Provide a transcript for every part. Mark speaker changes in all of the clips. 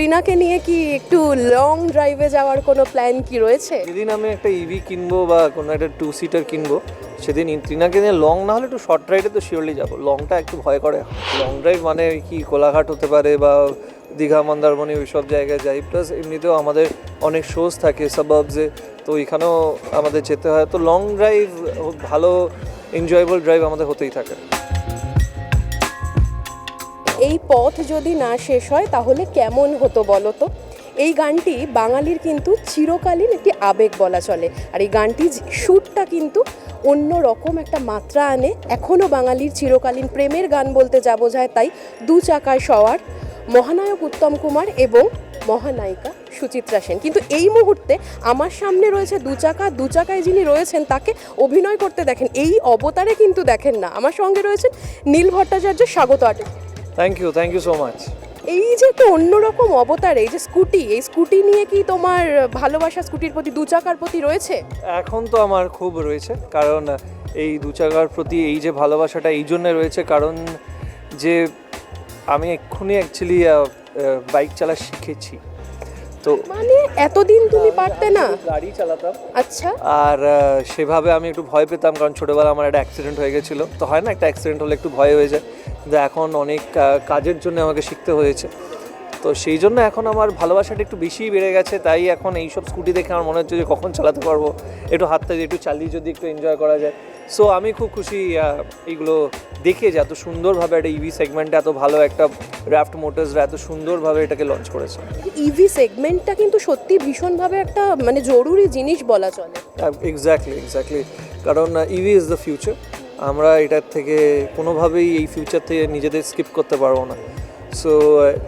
Speaker 1: ত্রিনাকে নিয়ে কি একটু লং ড্রাইভে যাওয়ার কোনো প্ল্যান কি রয়েছে?
Speaker 2: যেদিন আমি একটা ইভি কিনবো বা কোনো একটা টু সিটার কিনবো, সেদিন ত্রিনাকে নিয়ে লং না হলে একটু শর্ট রাইডে তো শিওরলি যাব। লংটা একটু ভয় করে। লং ড্রাইভ মানে কি কোলাঘাট হতে পারে বা দীঘা, মন্দারমণি ওই সব জায়গায় যাই। প্লাস এমনিতেও আমাদের অনেক শোজ থাকে সাবাবসে তো এখানেও আমাদের যেতে হয়। তো লং ড্রাইভ ভালো এনজয়েবল ড্রাইভ আমাদের হতেই থাকে।
Speaker 1: এই পথ যদি না শেষ হয়, তাহলে কেমন হতো বলো তো? এই গানটি বাঙালির কিন্তু চিরকালীন একটি আবেগ বলা চলে। আর এই গানটি সুরটা কিন্তু অন্য রকম একটা মাত্রা আনে। এখনও বাঙালির চিরকালীন প্রেমের গান বলতে যা বোঝায় তাই দু চাকায় সওয়ার, মহানায়ক উত্তম কুমার এবং মহানায়িকা সুচিত্রা সেন। কিন্তু এই মুহূর্তে আমার সামনে রয়েছে দু চাকা, দু চাকায় যিনি রয়েছেন তাকে অভিনয় করতে দেখেন। এই অবতারে কিন্তু দেখেন না। আমার সঙ্গে রয়েছেন নীল ভট্টাচার্য স্বাগত আটে
Speaker 2: thank you thank you so much
Speaker 1: এই যে একটা অন্যরকম অবতার এই যে স্কুটি এই স্কুটি নিয়ে কি তোমার ভালোবাসা স্কুটির প্রতি দু চাকার প্রতি রয়েছে?
Speaker 2: এখন তো আমার খুব রয়েছে কারণ এই দু চাকার প্রতি এই যে ভালোবাসাটা এই জন্য রয়েছে কারণ যে আমি এক্ষুনি অ্যাকচুয়ালি বাইক চালা শিখেছি। তো
Speaker 1: মানে এতদিন তুমি পারতে না?
Speaker 2: গাড়ি চালাতাম।
Speaker 1: আচ্ছা।
Speaker 2: আর সেভাবে আমি একটু ভয় পেতাম কারণ ছোটোবেলা আমার একটা অ্যাক্সিডেন্ট হয়ে গেছিল। তো হয় না একটা অ্যাক্সিডেন্ট হলে একটু ভয় হয়ে যায়। কিন্তু এখন অনেক কাজের জন্য আমাকে শিখতে হয়েছে। তো সেই জন্য এখন আমার ভালোবাসাটা একটু বেশিই বেড়ে গেছে তাই এখন এইসব স্কুটি দেখে আমার মনে হচ্ছে যে কখন চালাতে পারব। একটু হাতটা একটু চালিয়ে যদি একটু এনজয় করা যায়। সো আমি খুব খুশি এইগুলো দেখে যে এত সুন্দরভাবে একটা ইভি সেগমেন্টে এত ভালো একটা র্যাফট মোটরসরা এত সুন্দরভাবে এটাকে লঞ্চ করেছে।
Speaker 1: ইভি সেগমেন্টটা কিন্তু সত্যি ভীষণভাবে একটা মানে জরুরি জিনিস বলা চলে।
Speaker 2: এক্স্যাক্টলি এক্স্যাক্টলি কারণ ইভি ইজ দ্য ফিউচার আমরা এটার থেকে কোনোভাবেই এই ফিউচার থেকে নিজেদের স্কিপ করতে পারব না। সো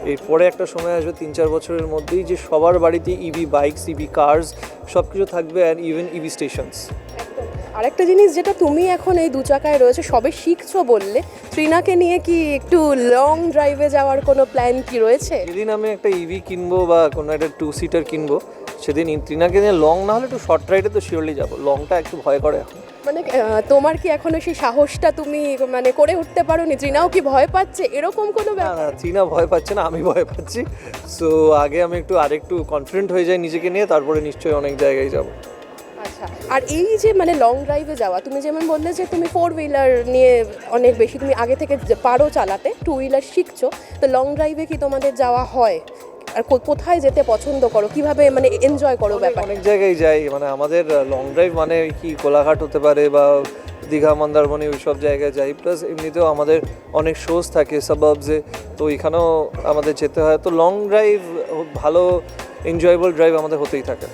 Speaker 2: এরপরে একটা সময় আসবে তিন চার বছরের মধ্যেই যে সবার বাড়িতে ইভি বাইকস ইভি কার্স সব কিছু থাকবে অ্যান্ড ইভেন ইভি স্টেশনস
Speaker 1: আরেকটা জিনিস যেটা তুমি এখন এই দু চাকায় রয়েছে সবে শিখছো বললে ত্রিনাকে নিয়ে কি একটু লং ড্রাইভে যাওয়ার কোনো প্ল্যান কি রয়েছে?
Speaker 2: যেদিন আমি একটা ইভি কিনবো বা কোনো একটা টু সিটার কিনবো সেদিন ত্রিনাকে নিয়ে লং না হলে একটু শর্ট রাইডে তো শিওরলি যাব। লংটা একটু ভয় করে এখন।
Speaker 1: মানে তোমার কি এখনও সেই সাহসটা তুমি মানে করে উঠতে পারো নি ত্রিনাও কি ভয় পাচ্ছে? এরকম কোনো ব্যাপার
Speaker 2: না ত্রিনা ভয় পাচ্ছে না আমি ভয় পাচ্ছি। সো আগে আমি একটু আরেকটু কনফিডেন্ট হয়ে যাই নিজেকে নিয়ে তারপরে নিশ্চয়ই অনেক জায়গায় যাব।
Speaker 1: আচ্ছা আর এই যে মানে লং ড্রাইভে যাওয়া তুমি যেমন বললে যে তুমি ফোর হুইলার নিয়ে অনেক বেশি তুমি আগে থেকে পারো চালাতে টু হুইলার শিখছো তো লং ড্রাইভে কি তোমাদের যাওয়া হয়? আর কোথায় যেতে পছন্দ করো? কীভাবে মানে এনজয় করো ব্যাপার
Speaker 2: অনেক জায়গায় যাই। মানে আমাদের লং ড্রাইভ মানে কি কোলাঘাট হতে পারে বা দীঘা মন্দারমণি ওই সব জায়গায় যাই। প্লাস এমনিতেও আমাদের অনেক শোজ থাকে সাবাবসে তো এখানেও আমাদের যেতে হয়। তো লং ড্রাইভ ভালো এনজয়েবল ড্রাইভ আমাদের হতেই থাকে।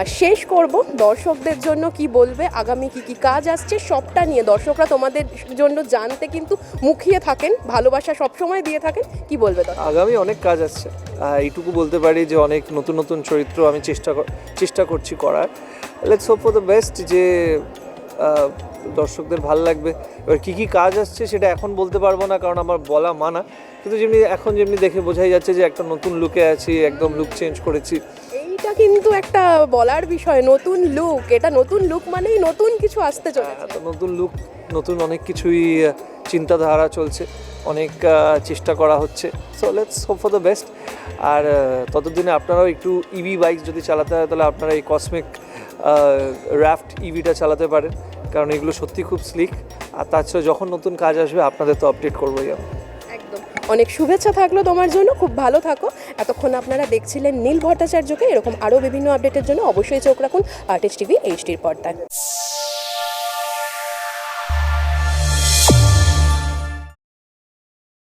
Speaker 1: আর শেষ করব দর্শকদের জন্য কি বলবে, আগামী কি কি কাজ আসছে, সবটা নিয়ে দর্শকরা তোমাদের জন্য জানতে কিন্তু মুখিয়ে থাকেন, ভালোবাসা সবসময় দিয়ে থাকেন, কি বলবে
Speaker 2: আগামী অনেক কাজ আসছে। এইটুকু বলতে পারি যে অনেক নতুন নতুন চরিত্র আমি চেষ্টা চেষ্টা করছি করার। Let's hope for the best যে দর্শকদের ভালো লাগবে। এবার কী কী কাজ আসছে সেটা এখন বলতে পারব না, কারণ আমার বলা মানা। কিন্তু যেমনি এখন যেমনি দেখে বোঝাই যাচ্ছে যে একটা নতুন লুকে আছি, একদম লুক চেঞ্জ করেছি।
Speaker 1: এইটা কিন্তু একটা বলার বিষয় নতুন লুক এটা নতুন লুক মানেই নতুন কিছু আসতে চলেছে।
Speaker 2: হ্যাঁ, তো নতুন লুক নতুন অনেক কিছুই চিন্তাধারা চলছে অনেক চেষ্টা করা হচ্ছে। So let's hope for the best আর ততদিনে আপনারাও একটু ইভি বাইক যদি চালাতে হয় তাহলে আপনারা এই কসমিক র্যাফট ইভিটা চালাতে পারেন। কারণ এগুলো সত্যি খুব স্লিক আর তাছাড়া যখন নতুন কাজ আসবে আপনাদের তো আপডেট করবোই আমি
Speaker 1: অনেক শুভেচ্ছা থাকল তোমার জন্য, খুব ভালো থাকো। এতক্ষণ আপনারা দেখছিলেন নীল ভট্টাচার্যকে, এরকম আরও বিভিন্ন আপডেটের জন্য অবশ্যই চোখ রাখুন আর্টিস্ট টিভি এইচডির পর্দায়।